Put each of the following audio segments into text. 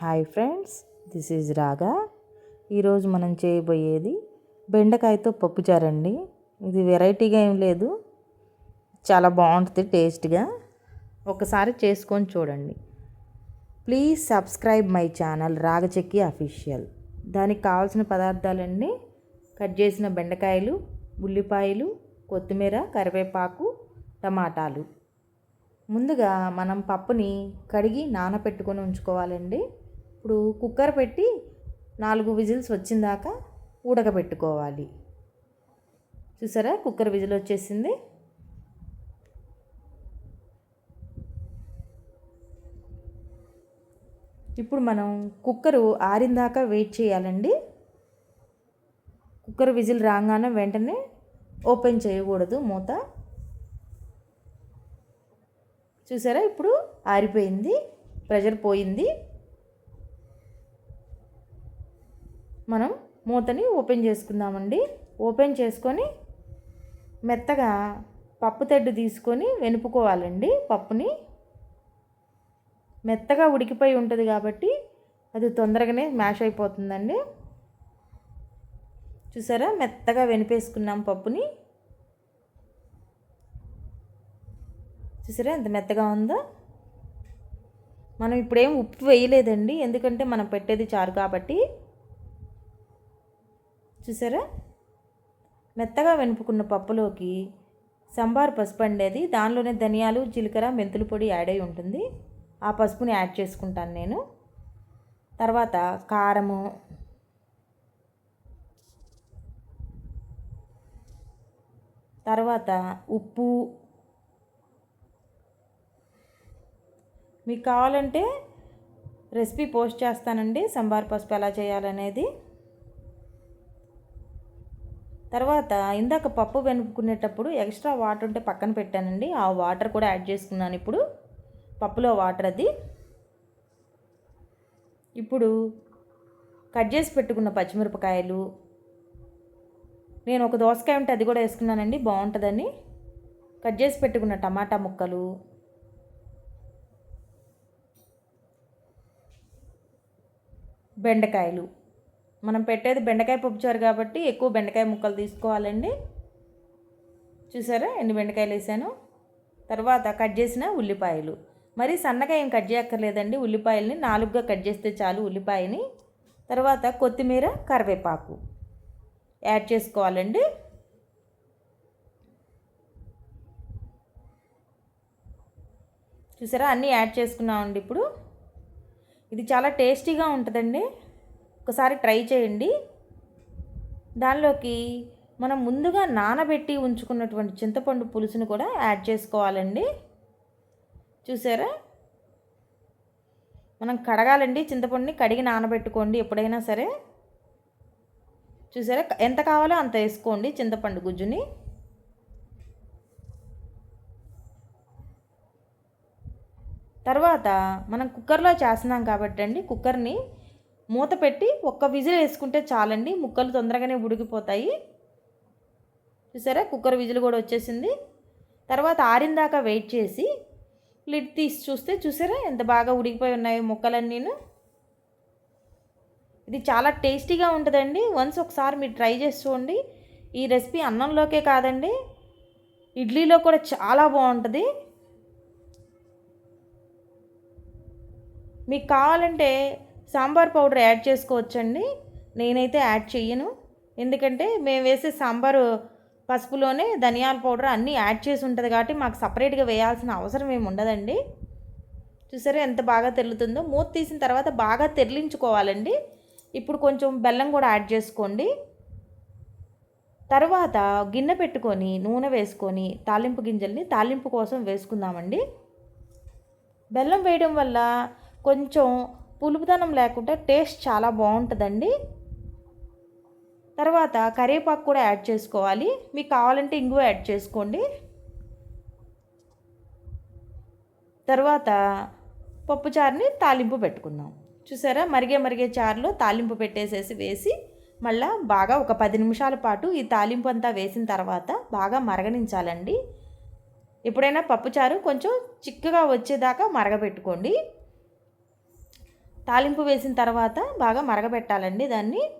Hi friends this is రాగా. ఈరోజు మనం చేయబోయేది బెండకాయతో పప్పుచారండి ఇది వెరైటీగా ఏం లేదు చాలా బాగుంటుంది టేస్ట్గా. ఒకసారి చేసుకొని చూడండి. ప్లీజ్ సబ్స్క్రైబ్ మై ఛానల్ రాగచెక్కి అఫీషియల్. దానికి కావాల్సిన పదార్థాలన్నీ కట్ చేసిన బెండకాయలు ఉల్లిపాయలు కొత్తిమీర కరివేపాకు టమాటాలు. ముందుగా మనం పప్పుని కడిగి నానబెట్టుకొని ఉంచుకోవాలండి. ఇప్పుడు కుక్కర్ పెట్టి నాలుగు విజిల్స్ వచ్చిందాక ఉడకబెట్టుకోవాలి చూసారా? కుక్కర్ విజిల్ వచ్చేసింది. ఇప్పుడు మనం కుక్కరు ఆరిందాక వెయిట్ చేయాలండి. కుక్కర్ విజిల్ రాగానే వెంటనే ఓపెన్ చేయకూడదు మూత. చూసారా? ఇప్పుడు ఆరిపోయింది. ప్రెషర్ పోయింది. మనం మూతని ఓపెన్ చేసుకుందామండి. ఓపెన్ చేసుకొని మెత్తగా పప్పు తెడ్డు తీసుకొని వెనుపుకోవాలండి. పప్పుని మెత్తగా ఉడికిపోయి ఉంటుంది కాబట్టి అది తొందరగానే మ్యాష్ అయిపోతుందండి. చూసారా? మెత్తగా వెనిపేసుకున్నాం పప్పుని. చూసారా? ఎంత మెత్తగా ఉందో. మనం ఇప్పుడేం ఉప్పు వేయలేదండి. ఎందుకంటే మనం పెట్టేది చారు కాబట్టి. చూసారా? మెత్తగా వెనుపుకున్న పప్పులోకి సంబార్ పసుపు అండేది. దానిలోనే ధనియాలు జీలకర్ర మెంతుల పొడి యాడ్ అయి ఉంటుంది. ఆ పసుపుని యాడ్ చేసుకుంటాను నేను. తర్వాత కారము తర్వాత ఉప్పు. మీకు కావాలంటే రెసిపీ పోస్ట్ చేస్తానండి. సంబార్ పసుపు ఎలా చేయాలనేది. తర్వాత ఇందాక పప్పు వెనుక్కునేటప్పుడు ఎక్స్ట్రా వాటర్ ఉంటే పక్కన పెట్టానండి. ఆ వాటర్ కూడా యాడ్ చేసుకున్నాను ఇప్పుడు. పప్పులో వాటర్ అది. ఇప్పుడు కట్ చేసి పెట్టుకున్న పచ్చిమిరపకాయలు. నేను ఒక దోసకాయ ఉంటే అది కూడా వేసుకున్నానండి. బాగుంటుందని. కట్ చేసి పెట్టుకున్న టమాటా ముక్కలు. బెండకాయలు. మనం పెట్టేది బెండకాయ పప్పుచారు కాబట్టి ఎక్కువ బెండకాయ ముక్కలు తీసుకోవాలండి. చూసారా? ఎన్ని బెండకాయలు వేసాను? తర్వాత కట్ చేసిన ఉల్లిపాయలు. మరి సన్నగా ఏం కట్ చేయక్కర్లేదండి. ఉల్లిపాయలని నాలుగుగా కట్ చేస్తే చాలు ఉల్లిపాయని. తర్వాత కొత్తిమీర కరివేపాకు యాడ్ చేసుకోవాలండి. చూసారా? అన్నీ యాడ్ చేసుకున్నామండి ఇప్పుడు. ఇది చాలా టేస్టీగా ఉంటుందండి. ఒకసారి ట్రై చేయండి. దానిలోకి మనం ముందుగా నానబెట్టి ఉంచుకున్నటువంటి చింతపండు పులుసును కూడా యాడ్ చేసుకోవాలండి. చూసారా? మనం కడగాలండి. చింతపండుని కడిగి నానబెట్టుకోండి ఎప్పుడైనా సరే. చూసారా? ఎంత కావాలో అంత వేసుకోండి చింతపండు గుజ్జుని. తర్వాత మనం కుక్కర్లో చేస్తున్నాం కాబట్టి అండి కుక్కర్ని మూత పెట్టి ఒక్క విజిల్ వేసుకుంటే చాలండి. ముక్కలు తొందరగానే ఉడికిపోతాయి. చూసారా? కుక్కర్ విజిల్ కూడా వచ్చేసింది. తర్వాత ఆరిందాక వెయిట్ చేసి లిడ్ తీసి చూస్తే చూసారా? ఎంత బాగా ఉడికిపోయి ఉన్నాయి ముక్కలన్నీను. ఇది చాలా టేస్టీగా ఉంటుందండి. వన్స్ ఒకసారి మీరు ట్రై చేసి చూడండి. ఈ రెసిపీ అన్నంలోకే కాదండి. ఇడ్లీలో కూడా చాలా బాగుంటుంది. మీకు కావాలంటే సాంబార్ పౌడర్ యాడ్ చేసుకోవచ్చండి. నేనైతే యాడ్ చెయ్యను. ఎందుకంటే మేము వేసే సాంబారు పసుపులోనే ధనియాల పౌడర్ అన్నీ యాడ్ చేసి ఉంటుంది కాబట్టి మాకు సపరేట్గా వేయాల్సిన అవసరం ఏమి ఉండదండి. చూసారా ఎంత బాగా తెరులుతుందో మూత తీసిన తర్వాత బాగా తెరిలించుకోవాలండి. ఇప్పుడు కొంచెం బెల్లం కూడా యాడ్ చేసుకోండి. తర్వాత గిన్నె పెట్టుకొని నూనె వేసుకొని తాలింపు గింజల్ని తాలింపు కోసం వేసుకుందామండి. బెల్లం వేయడం వల్ల కొంచెం పులుపుదనం లేకుండా టేస్ట్ చాలా బాగుంటుందండి. తర్వాత కరివేపాకు కూడా యాడ్ చేసుకోవాలి. మీకు కావాలంటే ఇంగువ యాడ్ చేసుకోండి. తర్వాత పప్పుచారుని తాలింపు పెట్టుకుందాం. చూసారా? మరిగే మరిగే చారులో తాలింపు పెట్టేసేసి వేసి మళ్ళా బాగా ఒక పది నిమిషాల పాటు ఈ తాలింపు అంతా వేసిన తర్వాత బాగా మరగనించాలండి. ఎప్పుడైనా పప్పుచారు కొంచెం చిక్కగా వచ్చేదాకా మరగబెట్టుకోండి తాలింపు వేసిన తర్వాత బాగా మరగబెట్టాలండి దాన్ని.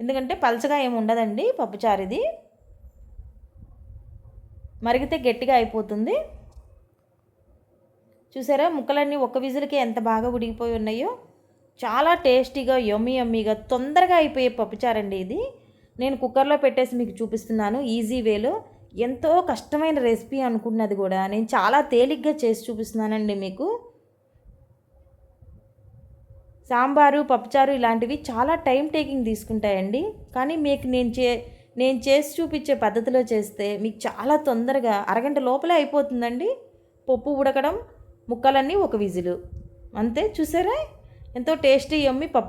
ఎందుకంటే పలచగా ఏమి ఉండదండి పప్పుచారిది. మరిగితే గట్టిగా అయిపోతుంది. చూసారా ముక్కలన్నీ ఒక్క విజిల్కి ఎంత బాగా ఉడికిపోయి ఉన్నాయో. చాలా టేస్టీగా యమ్మీ యమ్మీగా తొందరగా అయిపోయే పప్పుచారండి ఇది. నేను కుక్కర్లో పెట్టేసి మీకు చూపిస్తున్నాను ఈజీ వేలో. ఎంతో కష్టమైన రెసిపీ అనుకున్నది కూడా. నేను చాలా తేలిగ్గా చేసి చూపిస్తున్నానండి మీకు. సాంబారు పప్పుచారు ఇలాంటివి చాలా టైం టేకింగ్ తీసుకుంటాయండి. కానీ మీకు నేను చే నేను చేసి చూపించే పద్ధతిలో చేస్తే మీకు చాలా తొందరగా అరగంట లోపలే అయిపోతుందండి. పప్పు ఉడకడం ముక్కలన్నీ ఒక విజిలు. అంతే చూసారా? ఎంతో టేస్టీ యమ్మి పప్పు